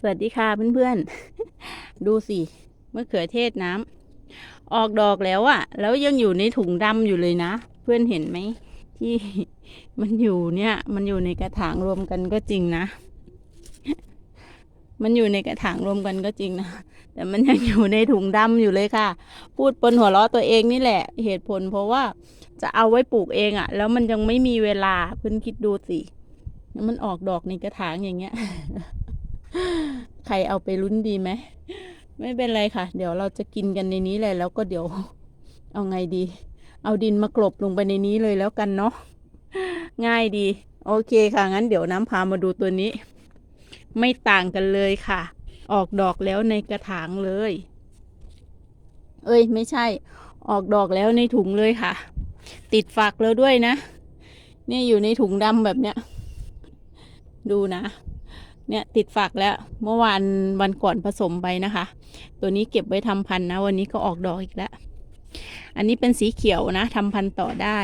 สวัสดีค่ะเพื่อนๆ ดูสิมะเขือเทศน้ำออกดอกแล้วอะแล้วยังอยู่ในถุงดำอยู่เลยนะ เพื่อนเห็นไหม ที่มันอยู่เนี่ย มันอยู่ในกระถางรวมกันก็จริงนะ มันอยู่ในกระถางรวมกันก็จริงนะ แต่มันยังอยู่ในถุงดำอยู่เลยค่ะ พูดปนหัวเราะตัวเองนี่แหละ เหตุผลเพราะว่าจะเอาไว้ปลูกเองอะแล้วมันยังไม่มีเวลาเพื่อนคิดดูสิแล้วมันออกดอกในกระถางอย่างเงี้ย ใครเอาไปลุ้นดีไหม ไม่เป็นไรค่ะ เดี๋ยวเราจะกินกันในนี้เลยแล้วก็เดี๋ยว เอาไงดี เอาดินมากลบลงไปในนี้เลยแล้วกันเนาะ ง่ายดี โอเคค่ะ งั้นเดี๋ยวน้ำพามาดูตัวนี้ ไม่ต่างกันเลยค่ะ ออกดอกแล้วในกระถางเลย เอ้ย ไม่ใช่ ออกดอกแล้วในถุงเลยค่ะ ติดฝักแล้วด้วยนะ นี่อยู่ในถุงดำแบบเนี้ย ดูนะ เนี่ยติดฝักแล้วเมื่อวานวันก่อนผสมไปนะคะ ตัวนี้เก็บไว้ทำพันธุ์นะ วันนี้ก็ออกดอกอีกแล้ว อันนี้เป็นสีเขียวนะทำพันธุ์ต่อได้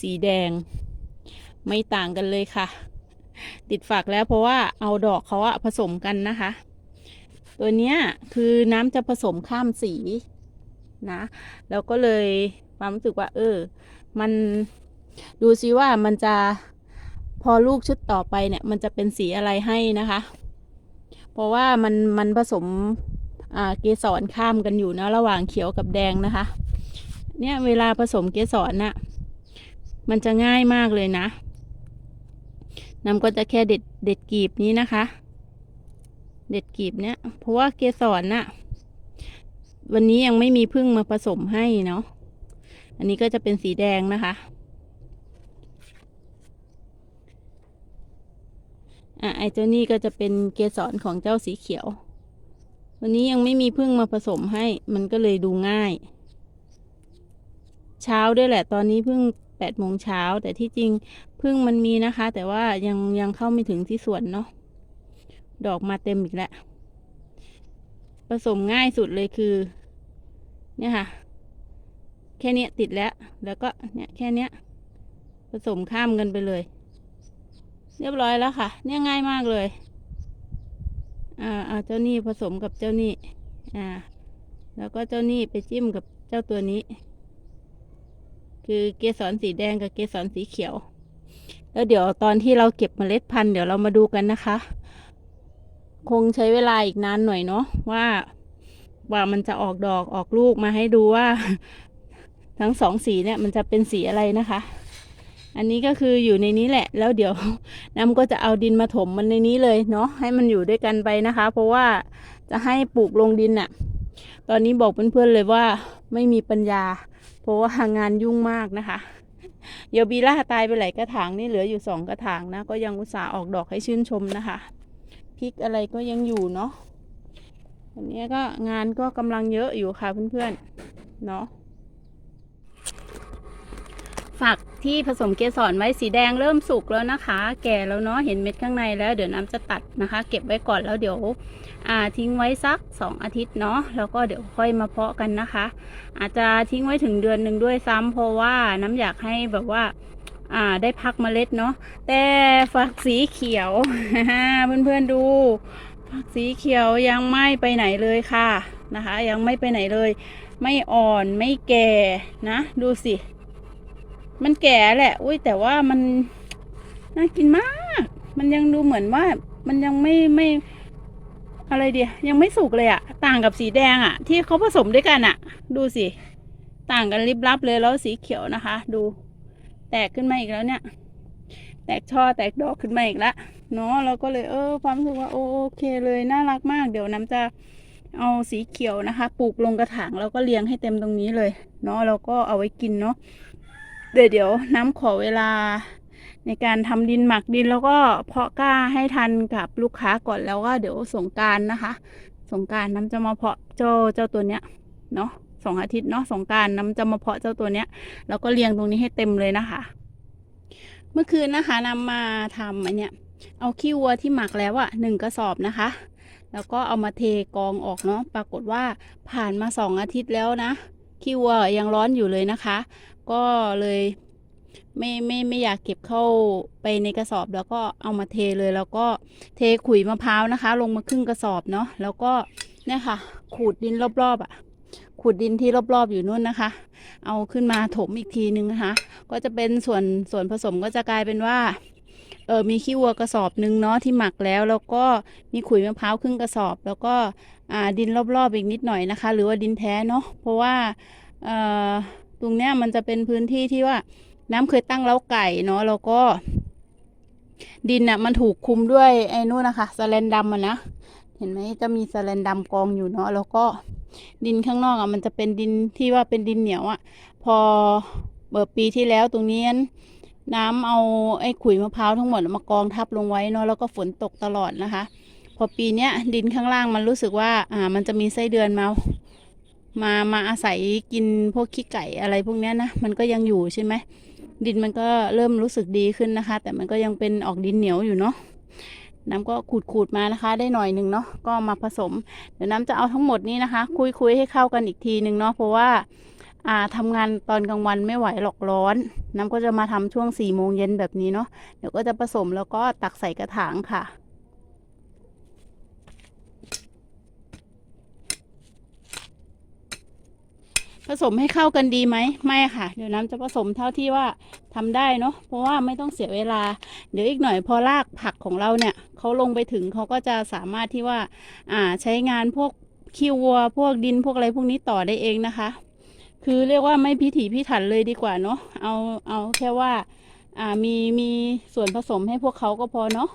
สีแดง ไม่ต่างกันเลยค่ะ ติดฝักแล้วเพราะว่าเอาดอกเขาอะผสมกันนะคะ ตัวเนี้ยคือน้ำจะผสมข้ามสีนะแล้วก็เลยความรู้สึกว่า เออ มันดูซิว่ามันจะ พอลูกชุดต่อไปเนี่ย มันจะเป็นสีอะไรให้นะคะ เพราะว่ามันมันผสมเกสรข้ามกันอยู่นะระหว่างเขียวกับแดงนะคะ เนี่ยเวลาผสมเกสรน่ะมันจะง่ายมากเลยนะน้ำก็จะแค่เด็ดเด็ดกีบนี้นะคะ เด็ดกีบเนี่ย เพราะว่าเกสรน่ะ วันนี้ยังไม่มีพึ่งมาผสมให้เนาะอันนี้ก็จะเป็นสีแดงนะคะ อะไอ้เจ้านี่ก็จะเป็นเกสรของเจ้าสีเขียว วันนี้ยังไม่มีพึ่งมาผสมให้ มันก็เลยดูง่าย เช้าด้วยแหละ ตอนนี้พิ่งแปดโมงเช้า แต่ที่จริงพึ่งมันมีนะคะ แต่ว่ายังยังเข้าไม่ถึงที่สวนเนาะ ดอกมาเต็มอีกแล้ว ผสมง่ายสุดเลยคือ เนี่ยค่ะ แค่นี้ติดแล้ว แล้วก็เนี่ยแค่นี้ผสมข้ามกันไปเลย เรียบร้อยแล้วค่ะ เนี่ยง่ายมากเลย อ่าเอาเจ้านี่ผสมกับเจ้านี่ อ่า แล้วก็เจ้านี่ไปจิ้มกับเจ้าตัวนี้ คือเกสรสีแดงกับเกสรสีเขียว แล้วเดี๋ยวตอนที่เราเก็บเมล็ดพันธุ์เดี๋ยวเรามาดูกันนะคะ คงใช้เวลาอีกนานหน่อยเนาะว่าว่ามันจะออกดอกออกลูกมาให้ดูว่า ทั้งสองสีเนี่ยมันจะเป็นสีอะไรนะคะ อันนี้ก็คืออยู่ในนี้แหละ แล้วเดี๋ยวน้ำก็จะเอาดินมาถมมันในนี้เลยเนาะให้มันอยู่ด้วยกันไปนะคะ เพราะว่าจะให้ปลูกลงดินน่ะตอนนี้บอกเพื่อนๆเลยว่าไม่มีปัญญา เพราะว่างานยุ่งมากนะคะเดี๋ยวบีล่าตายไปหลายกระถางนี่เหลืออยู่สองกระถางนะ ก็ยังอุตส่าห์ออกดอกให้ชื่นชมนะคะพริกอะไรก็ยังอยู่เนาะอันนี้ก็งานก็กำลังเยอะอยู่ค่ะเพื่อนๆเนาะ ฝักที่ผสมเกสรไว้สีแดงเริ่มสุกแล้วนะคะ แก่แล้วเนาะเห็นเม็ดข้างในแล้วเดี๋ยวน้ำจะตัดนะคะ เก็บไว้ก่อนแล้วเดี๋ยวทิ้งไว้สัก 2 อาทิตย์เนาะแล้วก็เดี๋ยวค่อยมาเพาะกันนะคะ อาจจะทิ้งไว้ถึงเดือนหนึ่งด้วยซ้ำเพราะว่าน้ำอยากให้แบบว่าได้พักเมล็ดเนาะแต่ฝักสีเขียวเพื่อนๆดูฝักสีเขียวยังไม่ไปไหนเลยค่ะนะคะ ยังไม่ไปไหนเลย ไม่อ่อนไม่แก่นะ ดูสิ มันแก่แหละ อุ้ยแต่ว่ามันน่ากินมาก มันยังดูเหมือนว่า มันยังไม่ไม่ อะไรเดียยังไม่สุกเลยอะต่างกับสีแดงอะที่เขาผสมด้วยกันอะดูสิ ต่างกันลิบลับเลยแล้วสีเขียวนะคะ ดู แตกขึ้นมาอีกแล้วเนี่ย แตกช่อแตกดอกขึ้นมาอีกแล้วเนาะเราก็เลยเออ ความรู้สึกว่าโอโอเคเลยน่ารักมาก เดี๋ยวน้ำจะเอาสีเขียวนะคะ ปลูกลงกระถางแล้วก็เลี้ยงให้เต็มตรงนี้เลย เนาะเราก็เอาไว้กินเนาะ เดี๋ยวเดี๋ยวน้ำขอเวลา ในการทำดินหมักดินแล้วก็เพาะกล้าให้ทันกับลูกค้าก่อนแล้วก็เดี๋ยวสงการนะคะ สงการน้ำจะมาเพาะเจ้าเจ้าตัวเนี้ยเนาะสองอาทิตย์เนาะสงการน้ำจะมาเพาะเจ้าตัวเนี้ย แล้วก็เลี้ยงตรงนี้ให้เต็มเลยนะคะ เมื่อคืนนะคะนำมาทำอันเนี้ยเอาขี้วัวที่หมักแล้วอะหนึ่งกระสอบนะคะ แล้วก็เอามาเทกองออกเนาะปรากฏว่าผ่านมาสองอาทิตย์แล้วนะขี้วัวยังร้อนอยู่เลยนะคะ ก็เลยไม่ไม่ไม่อยากเก็บเข้าไปในกระสอบแล้วก็เอามาเทเลย แล้วก็เทขุยมะพร้าวนะคะ ลงมาครึ่งกระสอบเนาะแล้วก็เนี่ยค่ะ ขูดดินรอบๆอะ ขูดดินที่รอบๆอยู่นู่นนะคะ เอาขึ้นมาถมอีกทีนึงนะคะ ก็จะเป็นส่วนส่วนผสมก็จะกลายเป็นว่าเออมีขี้วัวกระสอบหนึ่งเนาะที่หมักแล้วแล้วก็มีขุยมะพร้าวครึ่งกระสอบ แล้วก็อ่าดินรอบๆอีกนิดหน่อยนะคะ หรือว่าดินแท้เนาะเพราะว่าเออ ตรงเนี้ยมันจะเป็นพื้นที่ที่ว่า น้ำเคยตั้งเล้าไก่เนาะแล้วก็ ดินน่ะมันถูกคุมด้วยไอ้นู่นนะคะสแลนดำอะนะเห็นไหมจะมีสแลนดำกองอยู่เนาะแล้วก็ดินข้างนอกอะมันจะเป็นดินที่ว่าเป็นดินเหนียวอะ พอเบิดปีที่แล้วตรงนี้น้ำเอาไอ้ขุยมะพร้าวทั้งหมดมากองทับลงไว้เนาะแล้วก็ฝนตกตลอดนะคะ พอปีเนี้ยดินข้างล่างมันรู้สึกว่าอ่ามันจะมีไส้เดือนมา มามาอาศัยกินพวกขี้ไก่อะไรพวกนี้นะมันก็ยังอยู่ใช่ไหมดินมันก็เริ่มรู้สึกดีขึ้นนะคะ แต่มันก็ยังเป็นออกดินเหนียวอยู่เนาะน้ำก็ขูดขูดๆมานะคะ ได้หน่อยหนึ่งเนาะก็มาผสม เดี๋ยวน้ำจะเอาทั้งหมดนี้นะคะ คุยคุยๆให้เข้ากันอีกทีหนึ่งเนาะเพราะว่าอ่าทำงานตอนกลางวันไม่ไหวหรอกร้อน น้ำก็จะมาทำช่วงสี่โมงเย็นแบบนี้เนาะเดี๋ยวก็จะผสมแล้วก็ตักใส่กระถางค่ะ ผสมให้เข้ากันดีไหมไม่ค่ะ เดี๋ยวน้ำจะผสมเท่าที่ว่าทำได้เนาะเพราะว่าไม่ต้องเสียเวลา เดี๋ยวอีกหน่อยพอรากผักของเราเนี่ยเขาลงไปถึงเขาก็จะสามารถที่ว่าอ่าใช้งานพวกขี้วัว พวกดินพวกอะไรพวกนี้ต่อได้เองนะคะ คือเรียกว่าไม่พิถีพิถันเลยดีกว่าเนาะเอาเอาแค่ว่าอ่ามีมีส่วนผสมให้พวกเขาก็พอเนาะ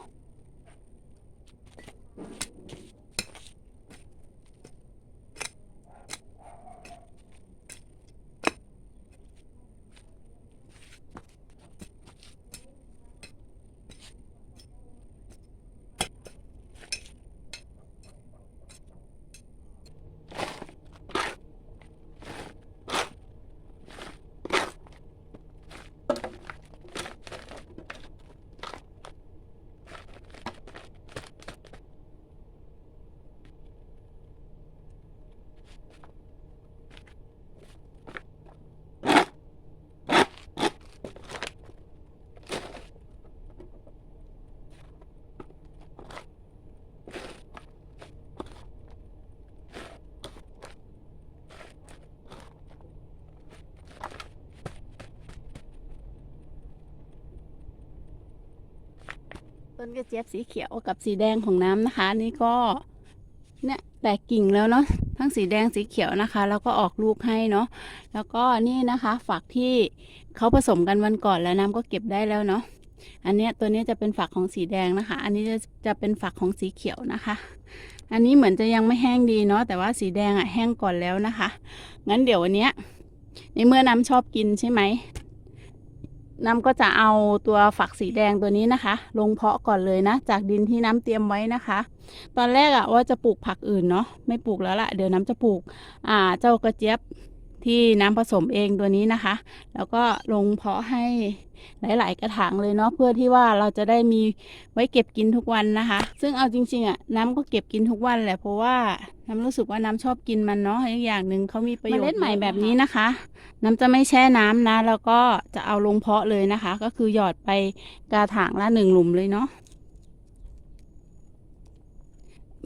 ต้นกระเจี๊ยบสีเขียวกับสีแดงของน้ำนะคะ นี่ก็เนี่ยแตกกิ่งแล้วเนาะทั้งสีแดงสีเขียวนะคะ แล้วก็ออกลูกให้เนาะแล้วก็นี่นะคะฝักที่เขาผสมกันวันก่อนแล้วน้ำก็เก็บได้แล้วเนาะอันเนี้ยตัวเนี้ยจะเป็นฝักของสีแดงนะคะ อันนี้จะจะเป็นฝักของสีเขียวนะคะ อันนี้เหมือนจะยังไม่แห้งดีเนาะแต่ว่าสีแดงอะแห้งก่อนแล้วนะคะ งั้นเดี๋ยววันเนี้ยในเมื่อน้ำชอบกินใช่ไหม น้ำก็จะเอาตัวฝักสีแดงตัวนี้นะคะ ลงเพาะก่อนเลยนะ จากดินที่น้ำเตรียมไว้นะคะ ตอนแรกอะว่าจะปลูกผักอื่นเนาะไม่ปลูกแล้วละเดี๋ยวน้ำจะปลูกอ่าเจ้ากระเจี๊ยบที่น้ำผสมเองตัวนี้นะคะ แล้วก็ลงเพาะให้หลาย ๆ กระถางเลยเนาะเพื่อที่ว่าเราจะได้มีไว้เก็บกินทุกวันนะคะ ซึ่งเอาจริง ๆอะน้ำก็เก็บกินทุกวันแหละเพราะว่า น้ำรู้สึกว่าน้ำชอบกินมันเนาะอีกอย่างหนึ่งเขามีประโยชน์เมล็ดใหม่แบบนี้นะคะ น้ำจะไม่แช่น้ำนะ แล้วก็จะเอาลงเพาะเลยนะคะ ก็คือหยอดไปกระถางละหนึ่งหลุมเลยเนาะ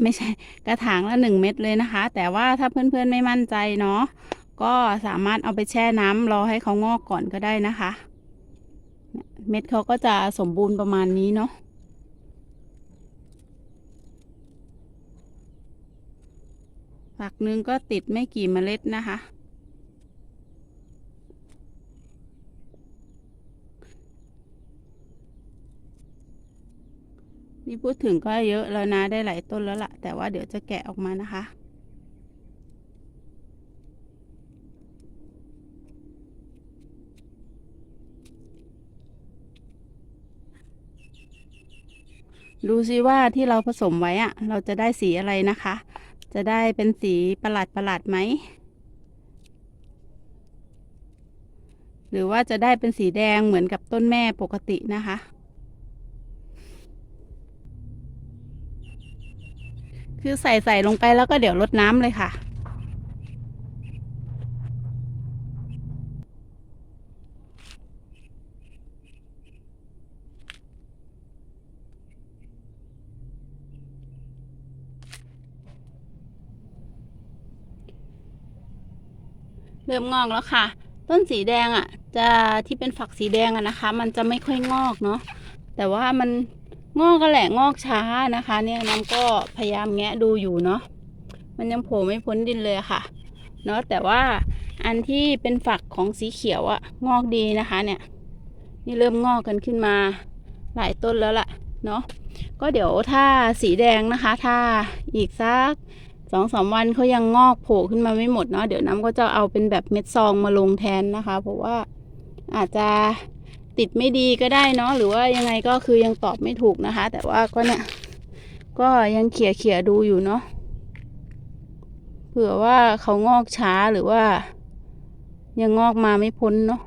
ไม่ใช่กระถางละหนึ่งเม็ดเลยนะคะ แต่ว่าถ้าเพื่อนๆไม่มั่นใจเนาะก็สามารถเอาไปแช่น้ำรอให้เขางอกก่อนก็ได้นะคะ เม็ดเขาก็จะสมบูรณ์ประมาณนี้เนาะ ฝักหนึ่งก็ติดไม่กี่เมล็ดนะคะ นี่พูดถึงก็เยอะแล้วนะได้หลายต้นแล้วล่ะ แต่ว่าเดี๋ยวจะแกะออกมานะคะดูซิว่าที่เราผสมไว้อะเราจะได้สีอะไรนะคะ จะได้เป็นสีประหลาดประหลาดไหม หรือว่าจะได้เป็นสีแดงเหมือนกับต้นแม่ปกตินะคะ คือใส่ใส่ลงไปแล้วก็เดี๋ยวลดน้ำเลยค่ะ เริ่มงอกแล้วค่ะ ต้นสีแดงอะ จะที่เป็นฝักสีแดงอะนะคะ มันจะไม่ค่อยงอกเนาะแต่ว่ามันงอกก็แหละงอกช้านะคะ เนี่ยน้ำก็พยายามแงะดูอยู่เนาะมันยังโผล่ไม่พ้นดินเลยค่ะเนาะแต่ว่าอันที่เป็นฝักของสีเขียวอะงอกดีนะคะ เนี่ย นี่เริ่มงอกกันขึ้นมาหลายต้นแล้วล่ะเนาะก็เดี๋ยวถ้าสีแดงนะคะ ถ้าอีกสัก สองสามวันเขายังงอกโผล่ขึ้นมาไม่หมดเนาะเดี๋ยวน้ำก็จะเอาเป็นแบบเม็ดซองมาลงแทนนะคะ เพราะว่าอาจจะติดไม่ดีก็ได้เนาะหรือว่ายังไงก็คือยังตอบไม่ถูกนะคะ แต่ว่าก็เนี่ยก็ยังเขี่ยเขี่ยดูอยู่เนาะเผื่อว่าเขางอกช้าหรือว่า ยังงอกมาไม่พ้นเนาะ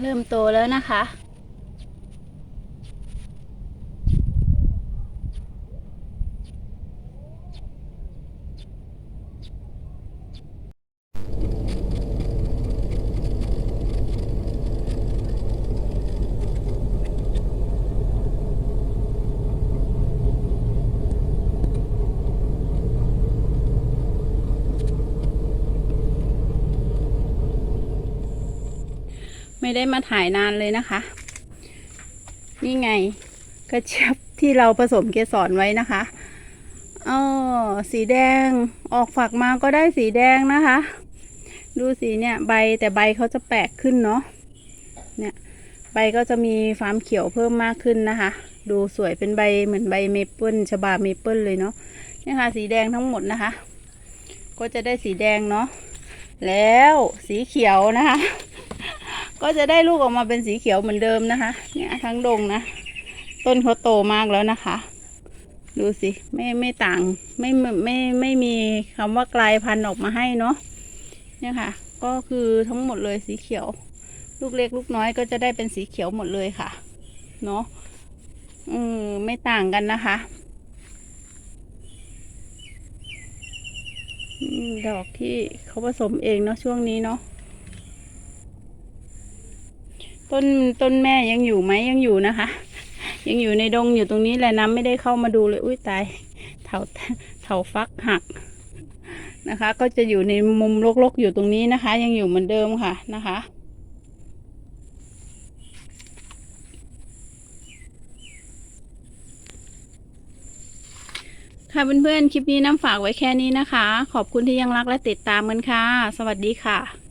เริ่มโตแล้วนะคะ ไม่ได้มาถ่ายนานเลยนะคะ นี่ไงกระเจี๊ยบที่เราผสมเกสรไว้นะคะอ๋อสีแดงออกฝักมาก็ได้สีแดงนะคะ ดูสีเนี่ยใบแต่ใบเขาจะแปลกขึ้นเนาะเนี่ยใบก็จะมีความเขียวเพิ่มมากขึ้นนะคะ ดูสวยเป็นใบเหมือนใบเมเปิลฉบาเมเปิลเลยเนาะนี่ค่ะสีแดงทั้งหมดนะคะ ก็จะได้สีแดงเนาะแล้วสีเขียวนะคะ ก็จะได้ลูกออกมาเป็นสีเขียวเหมือนเดิมนะคะ เนี่ยทั้งดงนะ ต้นเขาโตมากแล้วนะคะ ดูสิ ไม่ไม่ต่างไม่ไม่ไม่ไม่มีคำว่ากลายพันธุ์ออกมาให้เนาะเนี่ยค่ะ ก็คือทั้งหมดเลยสีเขียว ลูกเล็กลูกน้อยก็จะได้เป็นสีเขียวหมดเลยค่ะ เนาะอืมไม่ต่างกันนะคะดอกที่เขาผสมเองเนาะช่วงนี้เนาะ ต้นต้นแม่ยังอยู่ไหมยังอยู่นะคะ ยังอยู่ในดงอยู่ตรงนี้แหละน้ำไม่ได้เข้ามาดูเลยอุ้ยตายเถาเถาฟักหักนะคะ ก็จะอยู่ในมุมรกๆอยู่ตรงนี้นะคะ ยังอยู่เหมือนเดิมค่ะนะคะค่ะเพื่อนๆ คลิปนี้น้ำฝากไว้แค่นี้นะคะ ขอบคุณที่ยังรักและติดตามกันค่ะ สวัสดีค่ะ